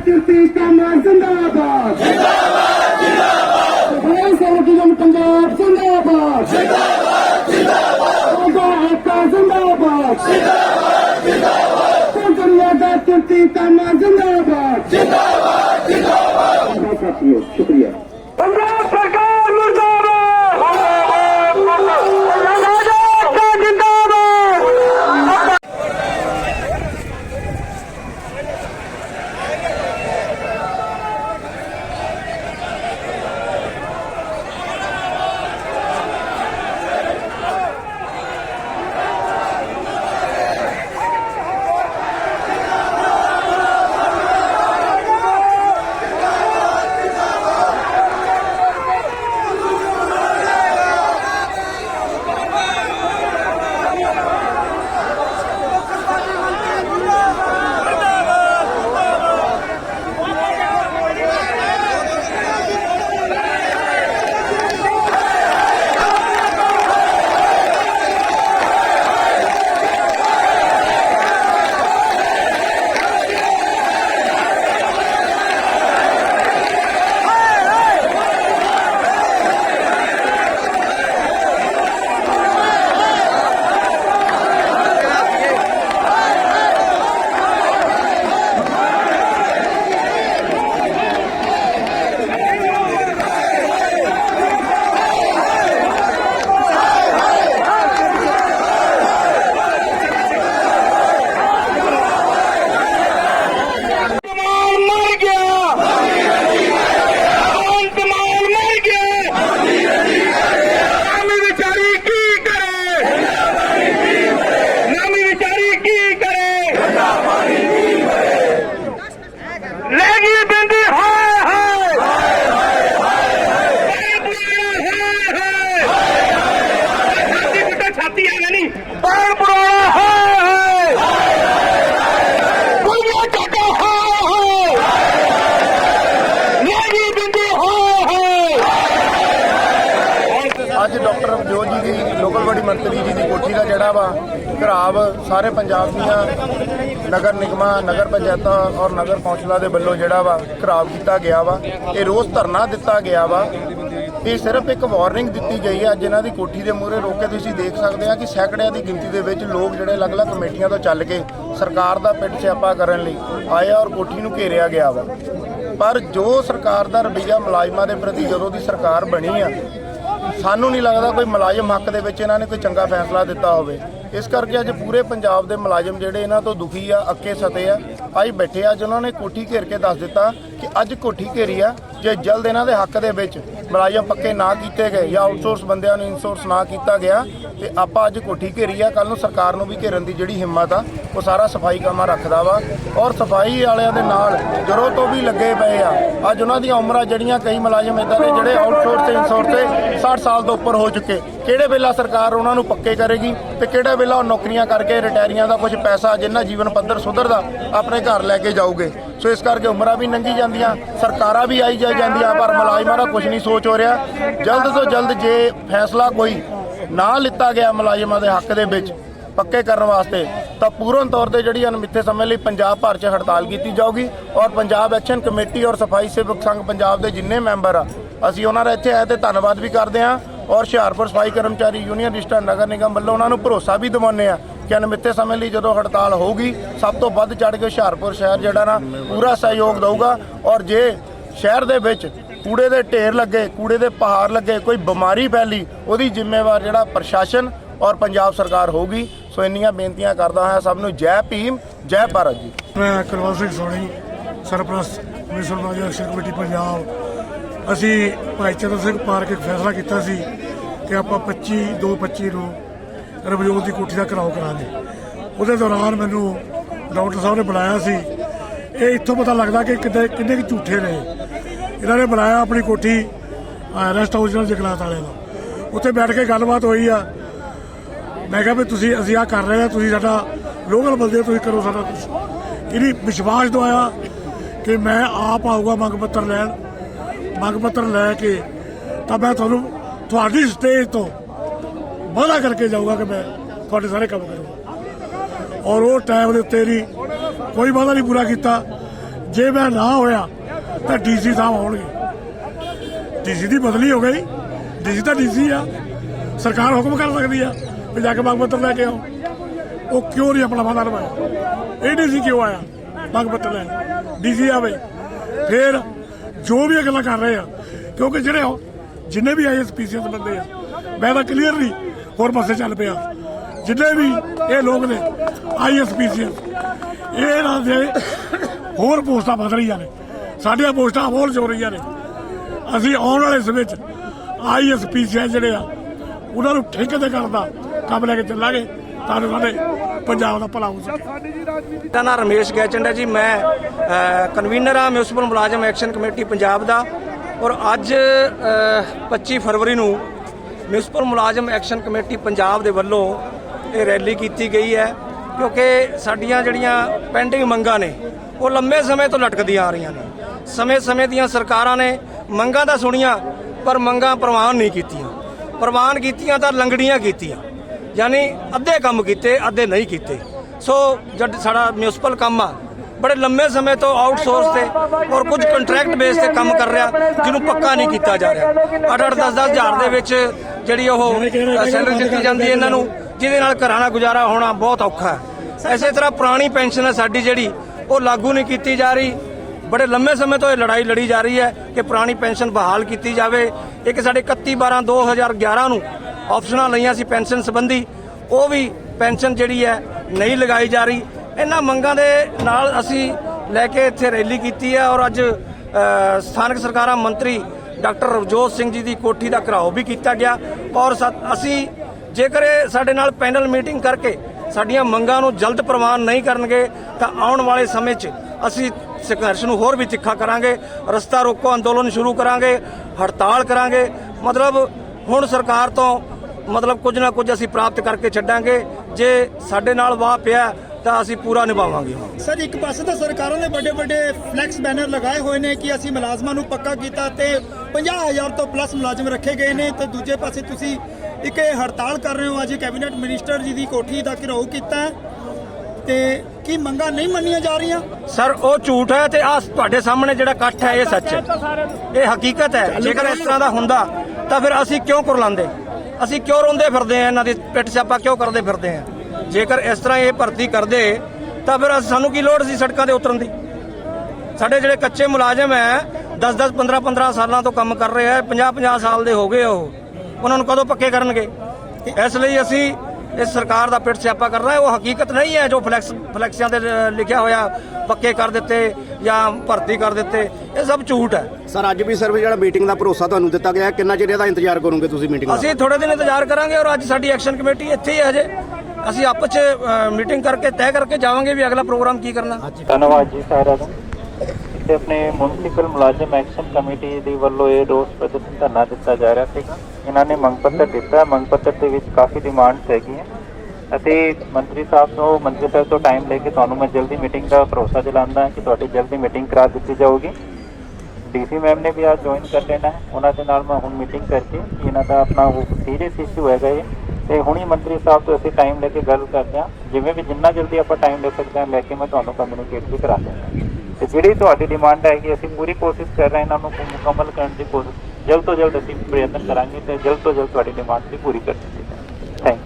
ਕਿਰਤੀ ਕਾਮਾ ਜ਼ਿੰਦਾਬਾਦ ਜਿੰਦਾਬਾਦ ਜਿੰਦਾਬਾਦ ਸਫ਼ਾਈ ਸੇਵਕ ਪੰਜਾਬ ਜ਼ਿੰਦਾਬਾਦ ਜ਼ਿੰਦਾਬਾਦ ਜਿੰਦਾਬਾਦ ਏਕਾ ਜ਼ਿੰਦਾਬਾਦ ਜ਼ਿੰਦਾਬਾਦ ਜਿੰਦਾਬਾਦ ਦੁਨੀਆ ਸਾਰੇ ਪੰਜਾਬ ਦੀਆਂ ਨਗਰ ਨਿਗਮਾਂ, ਨਗਰ ਪੰਚਾਇਤਾਂ ਔਰ ਨਗਰ ਕੌਂਸਲਾਂ ਦੇ ਵੱਲੋਂ ਜਿਹੜਾ ਵਾ ਘਰਾਵ ਕੀਤਾ ਗਿਆ ਵਾ, ਇਹ ਰੋਜ਼ ਧਰਨਾ ਦਿੱਤਾ ਗਿਆ ਵਾ। ਇਹ ਸਿਰਫ ਇੱਕ ਵਾਰਨਿੰਗ ਦਿੱਤੀ ਗਈ ਹੈ ਅੱਜ ਇਹਨਾਂ ਦੀ ਕੋਠੀ ਦੇ ਮੂਹਰੇ ਰੋਕ ਕੇ ਤੁਸੀਂ ਦੇਖ ਸਕਦੇ ਆ ਕਿ ਸੈਂਕੜਿਆਂ ਦੀ ਗਿਣਤੀ ਦੇ ਵਿੱਚ ਲੋਕ ਜਿਹੜੇ ਅਲੱਗ-ਅਲੱਗ ਕਮੇਟੀਆਂ ਤੋਂ ਚੱਲ ਕੇ ਸਰਕਾਰ ਦਾ ਪਿੱਟ ਸਿਆਪਾ ਕਰਨ ਲਈ ਆਏ ਆ ਔਰ ਕੋਠੀ ਨੂੰ ਘੇਰਿਆ ਗਿਆ ਵਾ। ਪਰ ਜੋ ਸਰਕਾਰ ਦਾ ਰਵੱਈਆ ਮੁਲਾਜ਼ਮਾਂ ਦੇ ਪ੍ਰਤੀ ਜਦੋਂ ਦੀ ਸਰਕਾਰ ਬਣੀ ਆ, ਸਾਨੂੰ ਨਹੀਂ ਲੱਗਦਾ ਕੋਈ ਮੁਲਾਜ਼ਮ ਹੱਕ ਦੇ ਵਿੱਚ ਇਹਨਾਂ ਨੇ ਕੋਈ ਚੰਗਾ ਫੈਸਲਾ ਦਿੱਤਾ ਹੋਵੇ। ਇਸ ਕਰਕੇ ਅੱਜ ਪੂਰੇ ਪੰਜਾਬ ਦੇ ਮੁਲਾਜ਼ਮ ਜਿਹੜੇ ਇਹਨਾਂ ਤੋਂ ਦੁਖੀ ਆ, ਅੱਕੇ ਸਤੇ ਆ ਅੱਜ ਬੈਠੇ ਆ। ਅੱਜ ਉਹਨਾਂ ਨੇ ਕੋਠੀ ਘੇਰ ਕੇ ਦੱਸ ਦਿੱਤਾ ਕਿ ਅੱਜ ਕੋਠੀ ਘੇਰੀ ਆ, ਜੇ ਜਲਦ ਇਹਨਾਂ ਦੇ ਹੱਕ ਦੇ ਵਿੱਚ ਮੁਲਾਜ਼ਮ ਪੱਕੇ ਨਾ ਕੀਤੇ ਗਏ ਜਾਂ ਆਊਟਸੋਰਸ ਬੰਦਿਆਂ ਨੂੰ ਇਨਸੋਰਸ ਨਾ ਕੀਤਾ ਗਿਆ, ਤੇ ਆਪਾਂ ਅੱਜ ਕੋਠੀ ਘੇਰੀ ਆ। ਕੱਲ ਨੂੰ ਸਰਕਾਰ ਨੂੰ ਵੀ ਘੇਰਨ ਦੀ ਜਿਹੜੀ ਹਿੰਮਤ ਆ, ਉਹ ਸਾਰਾ ਸਫ਼ਾਈ ਕਾਮਾ ਰੱਖਦਾ ਵਾ। ਔਰ ਸਫ਼ਾਈ ਵਾਲਿਆਂ ਦੇ ਨਾਲ ਜਰੋ ਤੋਂ ਵੀ ਲੱਗੇ ਪਏ ਆ, ਅੱਜ ਉਹਨਾਂ ਦੀਆਂ ਉਮਰਾਂ ਜਿਹੜੀਆਂ ਕਈ ਮੁਲਾਜ਼ਮ ਇਦਾਂ ਦੇ ਜਿਹੜੇ ਆਊਟਸੋਰਸ ਤੇ ਇਨਸੋਰਸ ਤੇ 60 ਸਾਲ ਤੋਂ ਉੱਪਰ ਹੋ ਚੁੱਕੇ। ਕਿਹੜੇ ਵੇਲਾ ਸਰਕਾਰ ਉਹਨਾਂ ਨੂੰ ਪੱਕੇ ਕਰੇਗੀ ਤੇ ਕਿਹੜੇ ਵੇਲਾ ਉਹ ਨੌਕਰੀਆਂ ਕਰਕੇ ਰਿਟਾਇਰੀਆਂ ਦਾ ਕੁਝ ਪੈਸਾ ਜਿੰਨਾ ਜੀਵਨ ਪੱਧਰ ਸੁਧਰਦਾ ਆਪਣੇ ਘਰ ਲੈ ਕੇ ਜਾਊਗੇ। ਸੋ ਇਸ ਕਰਕੇ ਉਮਰਾਂ ਵੀ ਲੰਘੀ ਜਾਂਦੀਆਂ, ਸਰਕਾਰਾਂ ਵੀ ਆਈ ਜਾਈ ਜਾਂਦੀਆਂ, ਪਰ ਮੁਲਾਜ਼ਮਾਂ ਦਾ ਕੁਝ ਨਹੀਂ ਸੋਚ ਹੋ ਰਿਹਾ। ਜਲਦ ਤੋਂ ਜਲਦ ਜੇ ਫੈਸਲਾ ਕੋਈ ਨਾ ਲਿੱਤਾ ਗਿਆ ਮੁਲਾਜ਼ਮਾਂ ਦੇ ਹੱਕ ਦੇ ਵਿੱਚ ਪੱਕੇ ਕਰਨ ਵਾਸਤੇ, ਤਾਂ ਪੂਰਨ ਤੌਰ ਤੇ ਜਿਹੜੀ ਅਨਮਿੱਥੇ ਸਮੇਂ ਲਈ ਪੰਜਾਬ ਭਰ 'ਚ ਹੜਤਾਲ ਕੀਤੀ ਜਾਊਗੀ ਔਰ ਪੰਜਾਬ ਐਕਸ਼ਨ ਕਮੇਟੀ ਔਰ ਸਫ਼ਾਈ ਸੇਵਕ ਸੰਘ ਪੰਜਾਬ ਦੇ ਜਿੰਨੇ ਮੈਂਬਰ ਆ ਅਸੀਂ ਉਹਨਾਂ ਦਾ ਇੱਥੇ ਆਏ ਤੇ ਧੰਨਵਾਦ ਵੀ ਕਰਦੇ ਹਾਂ ਔਰ ਹੁਸ਼ਿਆਰਪੁਰ ਸਫ਼ਾਈ ਕਰਮਚਾਰੀ ਯੂਨੀਅਨ ਰਿਸ਼ਟਾ ਨਗਰ ਨਿਗਮ ਵੱਲੋਂ ਉਹਨਾਂ ਨੂੰ ਭਰੋਸਾ ਵੀ ਦਿਵਾਉਂਦੇ ਆ ਕਿ ਅਨਮਿੱਥੇ ਸਮੇਂ ਲਈ ਜਦੋਂ ਹੜਤਾਲ ਹੋਊਗੀ, ਸਭ ਤੋਂ ਵੱਧ ਚੜ ਕੇ ਹੁਸ਼ਿਆਰਪੁਰ ਸ਼ਹਿਰ ਜਿਹੜਾ ਨਾ ਪੂਰਾ ਸਹਿਯੋਗ ਦਊਗਾ ਔਰ ਜੇ ਸ਼ਹਿਰ ਦੇ ਵਿੱਚ ਕੂੜੇ ਦੇ ਢੇਰ ਲੱਗੇ, ਕੂੜੇ ਦੇ ਪਹਾੜ ਲੱਗੇ, ਕੋਈ ਬਿਮਾਰੀ ਫੈਲੀ, ਉਹਦੀ ਜ਼ਿੰਮੇਵਾਰ ਜਿਹੜਾ ਪ੍ਰਸ਼ਾਸਨ ਔਰ ਪੰਜਾਬ ਸਰਕਾਰ ਹੋਊਗੀ। ਸੋ ਇੰਨੀਆਂ ਬੇਨਤੀਆਂ ਕਰਦਾ ਹਾਂ ਸਭ ਨੂੰ, ਜੈ ਭੀਮ, ਜੈ ਭਾਰਤ ਜੀ। ਮੈਂ ਕੁਲਵੰਤ ਸਿੰਘ ਸੋਣੀ ਸਰਪ੍ਰਸਤ ਮਿਸ਼ਨ ਬਾਜੀ ਕਮੇਟੀ ਪੰਜਾਬ। ਅਸੀਂ ਭਾਈ ਚੰਦਰ ਸਿੰਘ ਪਾਰਕ ਇੱਕ ਫੈਸਲਾ ਕੀਤਾ ਸੀ ਕਿ ਆਪਾਂ 25 225 ਨੂੰ ਰਵਜੋਤ ਦੀ ਕੋਠੀ ਦਾ ਘਰਾਓ ਕਰਾਂਗੇ। ਉਹਦੇ ਦੌਰਾਨ ਮੈਨੂੰ ਡਾਕਟਰ ਸਾਹਿਬ ਨੇ ਬੁਲਾਇਆ ਸੀ। ਇਹ ਇੱਥੋਂ ਪਤਾ ਲੱਗਦਾ ਕਿ ਕਿੰਨੇ ਕਿੰਨੇ ਕੁ ਝੂਠੇ ਨੇ। ਇਹਨਾਂ ਨੇ ਬੁਲਾਇਆ ਆਪਣੀ ਕੋਠੀ ਰੈਸਟ ਹਾਊਸ ਨਾਲ ਜਗਲਾਤ ਵਾਲੇ ਦਾ ਉੱਥੇ ਬੈਠ ਕੇ ਗੱਲਬਾਤ ਹੋਈ ਆ। ਮੈਂ ਕਿਹਾ ਵੀ ਤੁਸੀਂ ਅਸੀਂ ਆ ਕਰ ਰਹੇ ਆ ਤੁਸੀਂ ਸਾਡਾ ਲੋਕਲ ਬੰਦੇ ਹੋ, ਤੁਸੀਂ ਕਰੋ ਸਾਡਾ ਕੁਛ। ਇਹਦੀ ਵਿਸ਼ਵਾਸ ਦਵਾਇਆ ਕਿ ਮੈਂ ਆਪ ਆਊਗਾ ਮੰਗ ਪੱਤਰ ਲੈਣ। ਮੰਗ ਪੱਤਰ ਲੈ ਕੇ ਤਾਂ ਮੈਂ ਤੁਹਾਨੂੰ ਤੁਹਾਡੀ ਸਟੇਜ ਤੋਂ ਵਾਅਦਾ ਕਰਕੇ ਜਾਊਗਾ ਕਿ ਮੈਂ ਤੁਹਾਡੇ ਸਾਰੇ ਕੰਮ ਕਰੂੰਗਾ। ਔਰ ਉਹ ਟਾਈਮ ਦੇ ਉੱਤੇ ਨਹੀਂ ਕੋਈ ਵਾਅਦਾ ਨਹੀਂ ਪੂਰਾ ਕੀਤਾ। ਜੇ ਮੈਂ ਨਾ ਹੋਇਆ ਤਾਂ ਡੀਸੀ ਸਾਹਿਬ ਆਉਣਗੇ। ਡੀਸੀ ਦੀ ਬਦਲੀ ਹੋ ਗਈ। ਡੀਸੀ ਤਾਂ ਡੀਸੀ ਆ। ਸਰਕਾਰ ਹੁਕਮ ਕਰ ਸਕਦੀ ਆ ਵੀ ਜਾ ਕੇ ਮੰਗ ਪੱਤਰ ਲੈ ਕੇ ਆਓ। ਉਹ ਕਿਉਂ ਨਹੀਂ ਆਪਣਾ ਵਾਦਾ ਨਿਭਾਇਆ? ਇਹ ਡੀਸੀ ਕਿਉਂ ਆਇਆ? ਮੰਗ ਪੱਤਰ ਲੈਣ। ਡੀਸੀ ਆਵੇ। ਫਿਰ ਜੋ ਵੀ ਇਹ ਗੱਲਾਂ ਕਰ ਰਹੇ ਆ, ਕਿਉਂਕਿ ਜਿਹੜੇ ਜਿੰਨੇ ਵੀ ਆਈਐਸ ਪੀਸੀਐਸ ਬੰਦੇ ਆ, ਮੈਂ ਤਾਂ ਕਲੀਅਰਲੀ ਹੋਰ ਪਾਸੇ ਚੱਲ ਪਿਆ। ਜਿੰਨੇ ਵੀ ਇਹ ਲੋਕ ਨੇ ਆਈਐਸ ਪੀਸੀਐਸ ਇਹ ਇਹਨਾਂ ਦੇ ਹੋਰ ਪੋਸਟਾਂ ਵਧ ਰਹੀਆਂ ਨੇ। ਸਾਡੀਆਂ ਪੋਸਟਾਂ ਹੋਰ ਜੋ ਰਹੀਆਂ ਨੇ। ਅਸੀਂ ਆਉਣ ਵਾਲੇ ਸਮੇਂ ਵਿੱਚ ਆਈਐਸ ਪੀਸੀਐਸ ਜਿਹੜੇ ਆ, ਉਹਨਾਂ ਨੂੰ ਠੇਕੇ ਤੇ ਕਰਦਾ ਕੰਮ ਲੈ ਕੇ ਚੱਲਾਂਗੇ। ਤਾਂ ਸਾਡੇ ਪੰਜਾਬ ਦਾ ਭਲਾ ਹੋ ਸਕੇ। ਮੇਰਾ ਨਾਮ ਰਮੇਸ਼ ਗੈਚੰਡ ਹੈ ਜੀ। ਮੈਂ ਕਨਵੀਨਰ ਹਾਂ ਮਿਊਨਿਸਪਲ ਮੁਲਾਜ਼ਮ ਐਕਸ਼ਨ ਕਮੇਟੀ ਪੰਜਾਬ ਦਾ। ਔਰ ਅੱਜ ਅ, 25 ਫਰਵਰੀ ਨੂੰ ਮਿਊਨਿਸਪਲ ਮੁਲਾਜ਼ਮ ਐਕਸ਼ਨ ਕਮੇਟੀ ਪੰਜਾਬ ਦੇ ਵੱਲੋਂ ਇਹ ਰੈਲੀ ਕੀਤੀ ਗਈ ਹੈ। ਕਿਉਂਕਿ ਸਾਡੀਆਂ ਜਿਹੜੀਆਂ ਪੈਂਡਿੰਗ ਮੰਗਾਂ ਨੇ ਉਹ ਲੰਮੇ ਸਮੇਂ ਤੋਂ ਲਟਕਦੀਆਂ ਆ ਰਹੀਆਂ ਨੇ। ਸਮੇਂ-ਸਮੇਂ ਦੀਆਂ ਸਰਕਾਰਾਂ ਨੇ ਮੰਗਾਂ ਤਾਂ ਸੁਣੀਆਂ ਪਰ ਮੰਗਾਂ ਪ੍ਰਵਾਨ ਨਹੀਂ ਕੀਤੀਆਂ। ਪ੍ਰਵਾਨ ਕੀਤੀਆਂ ਤਾਂ ਲੰਗੜੀਆਂ ਕੀਤੀਆਂ। ਯਾਨੀ ਅੱਧੇ ਕੰਮ ਕੀਤੇ, ਅੱਧੇ ਨਹੀਂ ਕੀਤੇ। ਸੋ ਜਦ ਸਾਡਾ ਮਿਊਨਿਸਪਲ ਕੰਮ ਆ। ਬੜੇ ਲੰਮੇ ਸਮੇਂ ਤੋਂ ਆਊਟਸੋਰਸ ਤੇ ਔਰ ਕੁਝ ਕੰਟਰੈਕਟ ਬੇਸ ਤੇ ਕੰਮ ਕਰ ਰਿਹਾ, ਜਿਹਨੂੰ ਪੱਕਾ ਨਹੀਂ ਕੀਤਾ ਜਾ ਰਿਹਾ। 8-8 10-10 ਹਜ਼ਾਰ ਦੇ ਵਿੱਚ ਜਿਹੜੀ ਉਹ ਸੈਲਰੀ ਦਿੱਤੀ ਜਾਂਦੀ ਹੈ ਇਹਨਾਂ ਨੂੰ, ਜਿਹਦੇ ਨਾਲ ਘਰਾਂ ਦਾ ਗੁਜ਼ਾਰਾ ਹੋਣਾ ਬਹੁਤ ਔਖਾ ਹੈ। ਐਸੇ ਤਰ੍ਹਾਂ ਪੁਰਾਣੀ ਪੈਨਸ਼ਨ ਹੈ ਸਾਡੀ ਜਿਹੜੀ, ਉਹ ਲਾਗੂ ਨਹੀਂ ਕੀਤੀ ਜਾ ਰਹੀ। ਬੜੇ ਲੰਮੇ ਸਮੇਂ ਤੋਂ ਇਹ ਲੜਾਈ ਲੜੀ ਜਾ ਰਹੀ ਹੈ ਕਿ ਪੁਰਾਣੀ ਪੈਨਸ਼ਨ ਬਹਾਲ ਕੀਤੀ ਜਾਵੇ। ਇੱਕ ਸਾਡੇ 31 12 2011 ਨੂੰ ਆਪਸ਼ਨਾਂ ਲਈਆਂ ਸੀ ਪੈਨਸ਼ਨ ਸੰਬੰਧੀ। ਉਹ ਵੀ ਪੈਨਸ਼ਨ ਜਿਹੜੀ ਹੈ ਨਹੀਂ ਲਗਾਈ ਜਾ ਰਹੀ। ਇਹਨਾਂ ਮੰਗਾਂ ਦੇ ਨਾਲ ਅਸੀਂ ਲੈ ਕੇ ਇੱਥੇ ਰੈਲੀ ਕੀਤੀ ਹੈ ਔਰ ਅੱਜ ਸਥਾਨਕ ਸਰਕਾਰਾਂ ਮੰਤਰੀ ਡਾਕਟਰ ਰਵਜੋਤ ਸਿੰਘ ਜੀ ਦੀ ਕੋਠੀ ਦਾ ਘਰਾਓ ਵੀ ਕੀਤਾ ਗਿਆ। ਔਰ ਸਾ- ਅਸੀਂ ਜੇਕਰ ਇਹ ਸਾਡੇ ਨਾਲ ਪੈਨਲ ਮੀਟਿੰਗ ਕਰਕੇ ਸਾਡੀਆਂ ਮੰਗਾਂ ਨੂੰ ਜਲਦ ਪ੍ਰਵਾਨ ਨਹੀਂ ਕਰਨਗੇ, ਤਾਂ ਆਉਣ ਵਾਲੇ ਸਮੇਂ 'ਚ ਅਸੀਂ ਸੰਘਰਸ਼ ਨੂੰ ਹੋਰ ਵੀ ਤਿੱਖਾ ਕਰਾਂਗੇ। ਰਸਤਾ ਰੋਕੋ, ਅੰਦੋਲਨ ਸ਼ੁਰੂ ਕਰਾਂਗੇ, ਹੜਤਾਲ ਕਰਾਂਗੇ। ਮਤਲਬ ਹੁਣ ਸਰਕਾਰ ਤੋਂ ਮਤਲਬ ਕੁਝ ਨਾ ਕੁਝ ਅਸੀਂ ਪ੍ਰਾਪਤ ਕਰਕੇ ਛੱਡਾਂਗੇ। ਜੇ ਸਾਡੇ ਨਾਲ ਵਾਹ ਪਿਆ ਤਾਂ ਅਸੀਂ ਪੂਰਾ ਨਿਭਾਵਾਂਗੇ ਸਰ ਇੱਕ ਪਾਸੇ ਤਾਂ ਸਰਕਾਰਾਂ ਨੇ ਵੱਡੇ ਵੱਡੇ ਫਲੈਕਸ ਬੈਨਰ ਲਗਾਏ ਹੋਏ ਨੇ ਕਿ ਅਸੀਂ ਮੁਲਾਜ਼ਮਾਂ ਨੂੰ ਪੱਕਾ ਕੀਤਾ ਤੇ 50000 ਤੋਂ ਪਲੱਸ ਮੁਲਾਜ਼ਮ ਰੱਖੇ ਗਏ ਨੇ ਤੇ ਦੂਜੇ ਪਾਸੇ ਤੁਸੀਂ ਇੱਕ ਇਹ ਹੜਤਾਲ ਕਰ ਰਹੇ ਹੋ। ਅੱਜ ਕੈਬਨਿਟ ਮਿਨਿਸਟਰ ਜੀ ਦੀ ਕੋਠੀ ਦਾ ਘਿਰਾਓ ਕੀਤਾ ਤੇ ਕੀ ਮੰਗਾਂ ਨਹੀਂ ਮੰਨੀਆਂ ਜਾ ਰਹੀਆਂ? ਸਰ ਉਹ ਝੂਠ ਹੈ ਤੇ ਆ ਤੁਹਾਡੇ ਸਾਹਮਣੇ ਜਿਹੜਾ ਇਕੱਠ ਹੈ ਇਹ ਸੱਚ ਹੈ ਇਹ ਹਕੀਕਤ ਹੈ। ਜੇਕਰ ਇਸ ਤਰ੍ਹਾਂ ਦਾ ਹੁੰਦਾ ਤਾਂ ਫਿਰ ਅਸੀਂ ਕਿਉਂ ਕੁਰਲਾਉਂਦੇ ਅਸੀਂ ਕਿਉਂ ਰੋਂਦੇ ਫਿਰਦੇ ਆ ਇਹਨਾਂ ਦੀ ਪਿੱਠ ਛਾਪਾ ਕਿਉਂ ਕਰਦੇ ਫਿਰਦੇ ਆ ਜੇਕਰ ਇਸ ਤਰ੍ਹਾਂ ਇਹ ਭਰਤੀ ਕਰਦੇ, ਤਾਂ ਫਿਰ ਸਾਨੂੰ ਕੀ ਲੋੜ ਸੀ ਸੜਕਾਂ ਤੇ ਉਤਰਨ ਦੀ? ਸਾਡੇ ਜਿਹੜੇ ਕੱਚੇ ਮੁਲਾਜ਼ਮ ਹੈ 10 10 15 15 ਸਾਲਾਂ ਤੋਂ ਕੰਮ ਕਰ ਰਹੇ ਆ 50 50 ਸਾਲ ਦੇ ਹੋ ਗਏ ਉਹ। ਉਹਨਾਂ ਨੂੰ ਕਦੋਂ ਪੱਕੇ ਕਰਨਗੇ? ਇਸ ਲਈ ਅਸੀਂ ਇਹ ਸਰਕਾਰ ਦਾ ਪਿੱਠ ਸਿਆਪਾ ਕਰ ਰਹਾ ਹੈ। ਉਹ ਹਕੀਕਤ ਨਹੀਂ ਹੈ ਜੋ ਫਲੈਕਸ ਫਲੈਕਸੀਆਂ ਤੇ ਲਿਖਿਆ ਹੋਇਆ, ਪੱਕੇ ਕਰ ਦਿੱਤੇ। ਜਾਂ ਭਰਤੀ ਕਰ ਦਿੱਤੇ ਇਹ ਸਭ ਝੂਠ ਹੈ। ਸਰ ਅੱਜ ਵੀ ਸਰ ਜਿਹੜਾ ਮੀਟਿੰਗ ਦਾ ਭਰੋਸਾ ਤੁਹਾਨੂੰ ਦਿੱਤਾ ਗਿਆ ਹੈ, ਕਿੰਨਾ ਚਿਰ ਇਹਦਾ ਇੰਤਜ਼ਾਰ ਕਰੋਗੇ ਤੁਸੀਂ ਮੀਟਿੰਗ ਦਾ? ਅਸੀਂ ਥੋੜੇ ਦਿਨ ਇੰਤਜ਼ਾਰ ਕਰਾਂਗੇ ਔਰ ਅੱਜ ਸਾਡੀ ਐਕਸ਼ਨ ਕਮੇਟੀ ਇੱਥੇ ਹੀ ਹੈ ਹਜੇ। ਅਸੀਂ ਆਪਸ ਚ ਮੀਟਿੰਗ ਕਰਕੇ ਤੈਅ ਕਰਕੇ ਜਾਵਾਂਗੇ ਵੀ ਅਗਲਾ ਪ੍ਰੋਗਰਾਮ ਕੀ ਕਰਨਾ। ਧੰਨਵਾਦ ਜੀ ਸਾਰਿਆਂ ਦਾ। ਇੱਥੇ ਆਪਣੇ ਮਿਊਨਿਸਪਲ ਮੁਲਾਜ਼ਮ ਐਕਸ਼ਨ ਕਮੇਟੀ ਦੇ ਵੱਲੋਂ ਇਹ ਰੋਸ ਪ੍ਰਦਰਸ਼ਨ ਧਰਨਾ ਦਿੱਤਾ ਜਾ ਰਿਹਾ ਸੀਗਾ। ਇਹਨਾਂ ਨੇ ਮੰਗ ਪੱਤਰ ਦਿੱਤਾ। ਮੰਗ ਪੱਤਰ ਦੇ ਵਿੱਚ ਕਾਫੀ ਡਿਮਾਂਡਸ ਹੈਗੀਆਂ। ਅਤੇ ਮੰਤਰੀ ਸਾਹਿਬ ਤੋਂ, ਮੰਤਰੀ ਸਾਹਿਬ ਤੋਂ ਟਾਈਮ ਲੈ ਕੇ ਤੁਹਾਨੂੰ ਮੈਂ ਜਲਦੀ ਮੀਟਿੰਗ ਦਾ ਭਰੋਸਾ ਦਿਲਾਉਂਦਾ ਕਿ ਤੁਹਾਡੀ ਜਲਦੀ ਮੀਟਿੰਗ ਕਰਾ ਦਿੱਤੀ ਜਾਊਗੀ। ਡੀਸੀ ਮੈਮ ਨੇ ਵੀ ਅੱਜ ਜੁਆਇਨ ਕਰ ਲੈਣਾ ਹੈ। ਉਹਨਾਂ ਦੇ ਨਾਲ ਮੈਂ ਹੁਣ ਮੀਟਿੰਗ ਕਰਕੇ ਇਹਨਾਂ ਦਾ ਆਪਣਾ ਉਹ ਸੀਰੀਅਸ ਇਸ਼ੂ ਹੈਗਾ ਇਹ। ਤੇ ਹੁਣੀ ਮੰਤਰੀ ਸਾਹਿਬ ਤੋਂ ਅਸੀਂ ਟਾਈਮ ਲੈ ਕੇ ਗੱਲ ਕਰਦੇ ਹਾਂ। ਜਿਵੇਂ ਵੀ ਜਿੰਨਾ ਜਲਦੀ ਆਪਾਂ ਟਾਈਮ ਲੈ ਸਕਦੇ ਹਾਂ, ਲੈ ਕੇ ਮੈਂ ਤੁਹਾਨੂੰ ਕਮਿਊਨੀਕੇਟ ਵੀ ਕਰਾ ਦਿੰਦਾ। ਤੇ ਜਿਹੜੀ ਤੁਹਾਡੀ ਡਿਮਾਂਡ ਹੈਗੀ, ਅਸੀਂ ਪੂਰੀ ਕੋਸ਼ਿਸ਼ ਕਰ ਰਹੇ ਹਾਂ ਇਹਨਾਂ ਨੂੰ ਮੁਕੰਮਲ ਕਰਨ ਦੀ ਕੋਸ਼ਿਸ਼। ਜਲਦ ਤੋਂ ਜਲਦ ਅਸੀਂ ਪ੍ਰਯਤਨ ਕਰਾਂਗੇ ਤੇ ਜਲਦ ਤੋਂ ਜਲਦ ਤੁਹਾਡੀ ਡਿਮਾਂਡ ਵੀ ਪੂਰੀ ਕਰ ਦਿੱਤੀ ਜਾਵੇ। ਥੈਂਕ